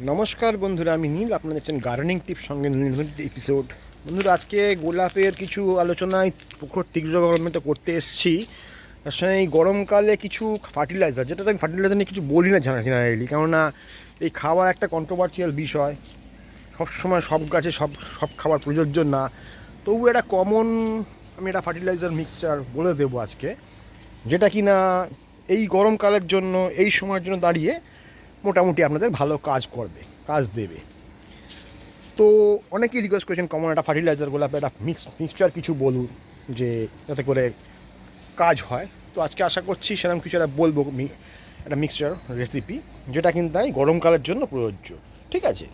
নমস্কার বন্ধুরা, আমি নীল, আপনারা দেখছেন গার্ডেনিং টিপ সঙ্গে এপিসোড বন্ধুরা, আজকে গোলাপের কিছু আলোচনায় পুকুর তীব্র গরমে তো করতে এসেছি। তার সঙ্গে এই গরমকালে কিছু ফার্টিলাইজার যেটা আমি ফার্টিলাইজার নিয়ে কিছু বলি না জানা জেনারেলি কেননা এই খাবার একটা কন্ট্রোভার্সিয়াল বিষয়। সবসময় সব গাছে সব সব খাবার প্রযোজ্য না। তবু একটা কমন আমি এটা ফার্টিলাইজার মিক্সচার বলে দেবো আজকে, যেটা কি না এই গরমকালের জন্য, এই সময়ের জন্য দাঁড়িয়ে মোটামুটি আপনাদের ভালো কাজ করবে, কাজ দেবে। তো অনেকেই রিকোয়েস্ট করেছেন কমন একটা ফার্টিলাইজার গোলাপে একটা মিক্স মিক্সচার কিছু বলুন, যে যাতে করে কাজ হয়। তো আজকে আশা করছি সেরকম কিছু একটা বলব একটা মিক্সচার রেসিপি যেটা কিন্তু তাই গরমকালের জন্য প্রযোজ্য। ঠিক আছে?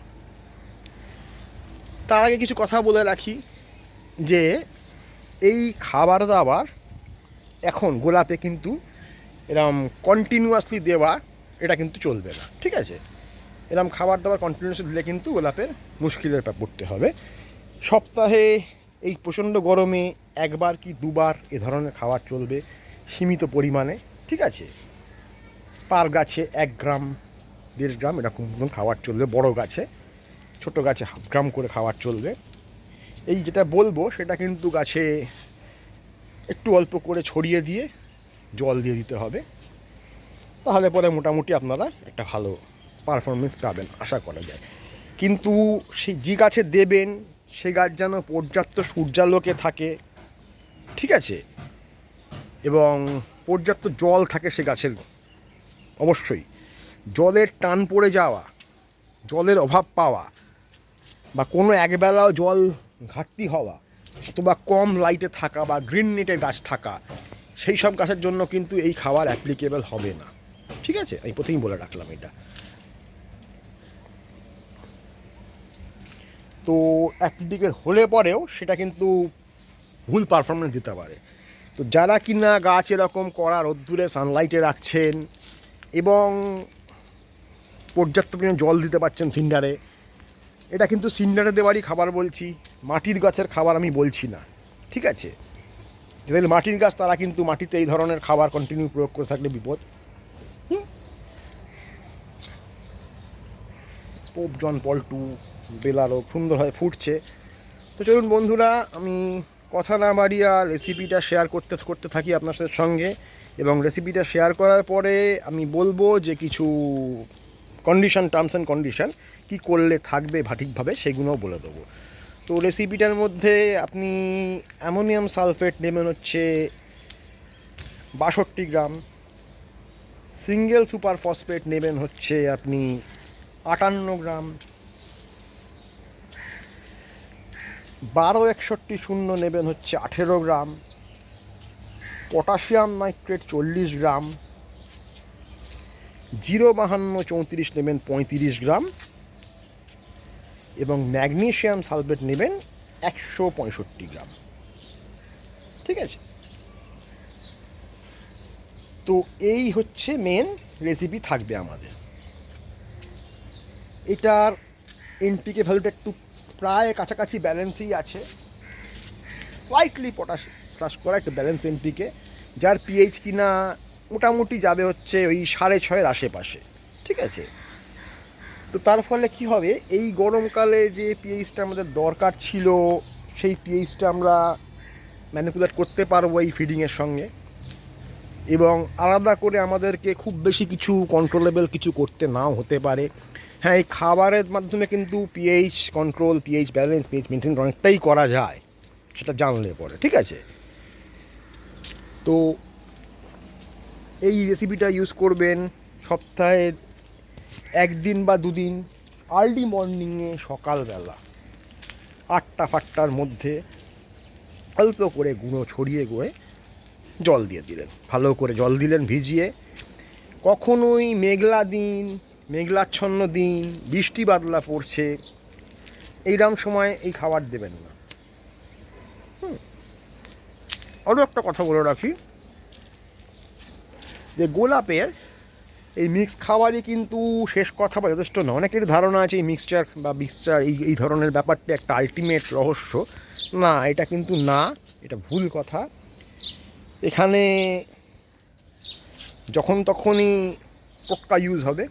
তার আগে কিছু কথা বলে রাখি, যে এই খাবার দাবার এখন গোলাপে কিন্তু এরম কন্টিনিউয়াসলি দেওয়া এটা কিন্তু চলবে না, ঠিক আছে? এরম খাবার দাবার কন্টিনিউয়াসলি দিলে কিন্তু গোলাপের মুশকিলের পড়তে হবে। সপ্তাহে এই প্রচণ্ড গরমে একবার কি দুবার এ ধরনের খাবার চলবে সীমিত পরিমাণে, ঠিক আছে? পার গাছে এক গ্রাম, দেড় গ্রাম এরকম খাবার চলবে, বড় গাছে, ছোট গাছে হাফ গ্রাম করে খাবার চলবে। এই যেটা বলব সেটা কিন্তু গাছে একটু অল্প করে ছড়িয়ে দিয়ে জল দিয়ে দিতে হবে। তাহলে পরে মোটামুটি আপনারা একটা ভালো পারফরমেন্স পাবেন, আশা করা যায়। কিন্তু সেই যে গাছে দেবেন, সে গাছ যেন পর্যাপ্ত সূর্যালোকে থাকে, ঠিক আছে? এবং পর্যাপ্ত জল থাকে সে গাছের, অবশ্যই। জলের টান পড়ে যাওয়া, জলের অভাব পাওয়া, বা কোনো একবেলাও জল ঘাটতি হওয়া, অথবা কম লাইটে থাকা বা গ্রিন নেটের গাছ থাকা, সেই সব গাছের জন্য কিন্তু এই খাবার অ্যাপ্লিকেবল হবে না। ঠিক আছে? আমি প্রথমেই বলে রাখলাম এটা। তো অ্যাপ্লিকেবল হলে পরেও সেটা কিন্তু ভুল পারফরমেন্স দিতে পারে। তো যারা কিনা গাছ এরকম করা রোদ্দুরে সানলাইটে রাখছেন এবং পর্যাপ্ত পরিমাণে জল দিতে পারছেন সিন্ডারে, এটা কিন্তু সিন্ডারে দেওয়ারই খাবার বলছি, মাটির গাছের খাবার আমি বলছি না, ঠিক আছে? যাদের মাটির গাছ, তারা কিন্তু মাটিতে এই ধরনের খাবার কন্টিনিউ প্রয়োগ করে থাকলে বিপদ। পোপ জন পল্টু বেলারও সুন্দরভাবে ফুটছে। তো চলুন বন্ধুরা, আমি কথা না বাড়িয়া রেসিপিটা শেয়ার করতে করতে থাকি আপনার সাথে সঙ্গে। এবং রেসিপিটা শেয়ার করার পরে আমি বলব যে কিছু কন্ডিশন টার্মস অ্যান্ড কন্ডিশন কি করলে থাকবে ভাটিকভাবে সেগুলোও বলে দেবো। তো রেসিপিটার মধ্যে আপনি অ্যামোনিয়াম সালফেট নেবেন হচ্ছে বাষট্টি গ্রাম। সিঙ্গেল সুপার ফসফেট নেবেন হচ্ছে আপনি আটান্ন গ্রাম। বারো একষট্টি শূন্য নেবেন হচ্ছে আঠেরো গ্রাম। পটাশিয়াম নাইট্রেট চল্লিশ গ্রাম। জিরো বাহান্ন চৌত্রিশ নেবেন পঁয়ত্রিশ গ্রাম। এবং ম্যাগনেশিয়াম সালফেট নেবেন একশো পঁয়ষট্টি গ্রাম। ঠিক আছে? তো এই হচ্ছে মেন রেসিপি থাকবে আমাদের। এটার এনপিকে ভ্যালুটা একটু প্রায় কাছাকাছি ব্যালেন্সই আছে। স্লাইটলি পটাশ প্লাস করা একটু ব্যালেন্স এনপিকে যার পিএইচ কিনা মোটামুটি যাবে হচ্ছে ওই সাড়ে ছয়ের আশেপাশে, ঠিক আছে? তো তার ফলে কি হবে? এই গরমকালে যে পিএইচটা আমাদের দরকার ছিল, সেই পিএইচটা আমরা ম্যানিপুলেট করতে পারব এই ফিডিংয়ের সঙ্গে। এবং আলাদা করে আমাদেরকে খুব বেশি কিছু কন্ট্রোলেবল কিছু করতে নাও হতে পারে। হ্যাঁ এই খাবারের মাধ্যমে কিন্তু PH control PH balance PH maintain অনেকটাই করা যায়, সেটা জানলে পরে, ঠিক আছে? তো এই রেসিপিটা ইউজ করবেন সপ্তাহে একদিন বা দুদিন আর্লি মর্নিংয়ে সকালবেলা, আটটা ফাটটার মধ্যে অল্প করে গুঁড়ো ছড়িয়ে গড়ে জল দিয়ে দিলেন। ভালো করে জল দিলেন, ভিজিয়ে। কখনোই মেঘলা দিন মেঘলাচ্ছন্ন দিন, বৃষ্টি বাদলা পড়ছে। এইরকম সময় এই খাবার দেবেন না। আরও একটা কথা বলে রাখি। যে গোলাপের এই মিক্স খাবারই কিন্তু শেষ কথা বা যথেষ্ট না অনেকের ধারণা আছে এই মিক্সচার বা মিক্সচার এই এই ধরনের ব্যাপারটা একটা আলটিমেট রহস্য। না, এটা কিন্তু না, এটা ভুল কথা। এখানে যখন তখনই পোক্কা ইউজ হবে।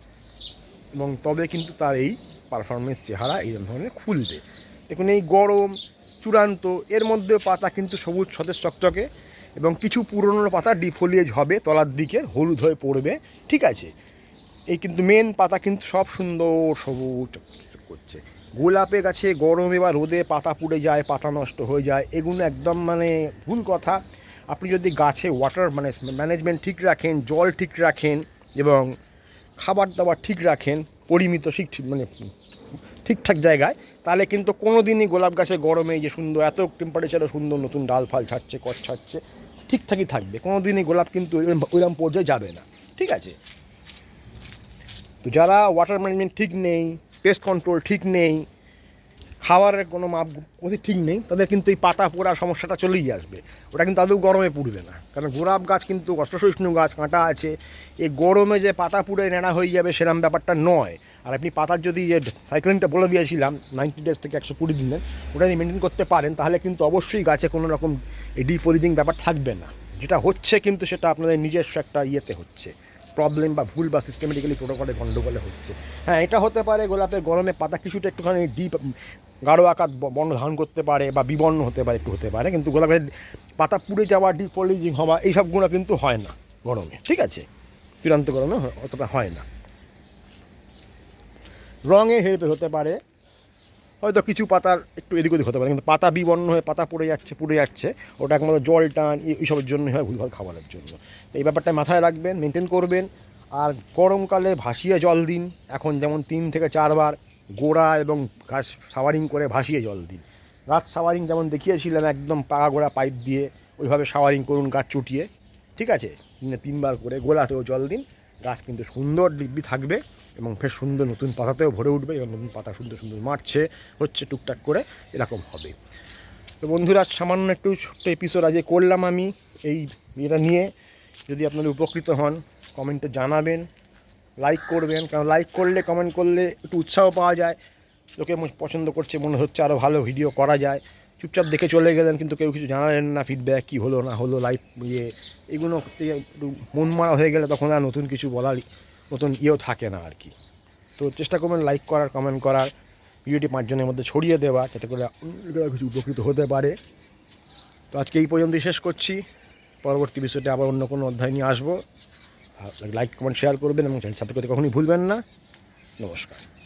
এবং তবে কিন্তু তার এই পারফরমেন্স চেহারা এই ধরনের খুলবে। দেখুন, এই গরম, চূড়ান্ত, এর মধ্যে পাতা কিন্তু সবুজ সতেজ চকচকে এবং কিছু পুরনো পাতা ডিফোলিয়েজ হবে, তলার দিকে হলুদ হয়ে পড়বে, ঠিক আছে? এই কিন্তু মেন পাতা কিন্তু সব সুন্দর সবুজ করছে। গোলাপে গাছে গরমে বা রোদে পাতা পুড়ে যায়, পাতা নষ্ট হয়ে যায়, এগুলো একদম মানে ভুল কথা। আপনি যদি গাছে ওয়াটার মানে ম্যানেজমেন্ট ঠিক রাখেন, জল ঠিক রাখেন এবং খাবার দাবার ঠিক রাখেন, পরিমিত ঠিক মানে ঠিকঠাক জায়গায়, তাহলে কিন্তু কোনো দিনই গোলাপ গাছে গরমে যে সুন্দর, এত টেম্পারেচারে সুন্দর নতুন ডাল ফাল ছাড়ছে কট ছাড়ছে, ঠিকঠাকই থাকবে। কোনো দিনই গোলাপ কিন্তু ওইরকম পর্যায়ে যাবে না। ঠিক আছে? তো যারা ওয়াটার ম্যানেজমেন্ট ঠিক নেই পেস্ট কন্ট্রোল ঠিক নেই খাবারের কোনো মাপ গতি ঠিক নেই, তাদের কিন্তু এই পাতা পোড়া সমস্যাটা চলেই আসবে। ওটা কিন্তু আদৌ গরমে পুড়বে না। কারণ গোলাপ গাছ কিন্তু, অষ্টসহিষ্ণু গাছ কাঁটা আছে, এই গরমে যে পাতা পুড়ে নেড়া হয়ে যাবে সেরম ব্যাপারটা নয়। আর আপনি পাতার যদি যে সাইক্লিংটা বলে দিয়েছিলাম নাইনটি ডেজ থেকে একশো কুড়ি দিনের, ওটা যদি মেনটেন করতে পারেন, তাহলে কিন্তু অবশ্যই গাছে কোনো রকম ডিফোলিজিং ব্যাপার থাকবে না। যেটা হচ্ছে কিন্তু সেটা আপনাদের নিজস্ব একটা ইয়েতে হচ্ছে। প্রবলেম বা ভুল বা সিস্টেমেটিক্যালি প্রোটোকলে গণ্ডগোলে হচ্ছে। হ্যাঁ এটা হতে পারে গোলাপের গরমে পাতা কিছুটা একটুখানি ডিপ গাঢ় আকার বর্ণ ধারণ করতে পারে বা বিবর্ণ হতে পারে একটু হতে পারে, কিন্তু গোলাপের পাতা পুড়ে যাওয়া ডিফলিজিং হওয়া, এইসব গুণ কিন্তু হয় না গরমে, ঠিক আছে? চূড়ান্ত গরমে অতটা হয় না। রঙে হেরফের হতে পারে। হয়তো কিছু পাতার একটু এদিক ওদিক হতে পারে, কিন্তু পাতা বিবর্ণ হয়ে, পাতা পড়ে যাচ্ছে, পুড়ে যাচ্ছে, ওটা একমাত্র জল টান এইসবের জন্যই হয় ভুলভাল খাবারের জন্য। তো এই ব্যাপারটা মাথায় রাখবেন মেনটেন করবেন। আর গরমকালে ভাসিয়ে জল দিন। এখন যেমন তিন থেকে চারবার গোড়া এবং গাছ সাওয়ারিং করে ভাসিয়ে জল দিন। গাছ সাওয়ারিং যেমন দেখিয়েছিলাম, একদম পাকা গোড়া পাইপ দিয়ে ওইভাবে সাওয়ারিং করুন, গাছ চুটিয়ে। ঠিক আছে? তিনবার করে গোলাতেও জল দিন। গাছ কিন্তু সুন্দর দিব্যি থাকবে এবং ফের সুন্দর নতুন পাতাতেও ভরে উঠবে এবং নতুন পাতা সুন্দর সুন্দর মারছে, হচ্ছে টুকটাক করে এরকম হবে। তো বন্ধুরা, সামান্য একটু ছোট্ট এপিসোড আজকে করলাম আমি এই এটা নিয়ে। যদি আপনারা উপকৃত হন কমেন্টে জানাবেন। লাইক করবেন, কারণ লাইক করলে কমেন্ট করলে একটু উৎসাহ পাওয়া যায়। লোকে পছন্দ করছে, মনে হচ্ছে আরও ভালো ভিডিও করা যায়। চুপচাপ দেখে চলে গেলেন, কিন্তু কেউ কিছু জানালেন না ফিডব্যাক কী হলো, না হলো লাইভ ইয়ে। এগুলো একটু মন মারা হয়ে গেলে তখন আর নতুন কিছু বলার নতুন ইয়েও থাকে না আর কি। তো চেষ্টা করবেন লাইক করার কমেন্ট করার ভিডিওটি পাঁচজনের মধ্যে ছড়িয়ে দেওয়া, যাতে করে কিছু উপকৃত হতে পারে। তো আজকে এই পর্যন্তই শেষ করছি। পরবর্তী বিষয়তে আবার অন্য কোনো অধ্যায় নিয়ে আসব। লাইক কমেন্ট শেয়ার করবেন এবং চ্যানেল সাবস্ক্রাইব করতে কখনোই ভুলবেন না। নমস্কার।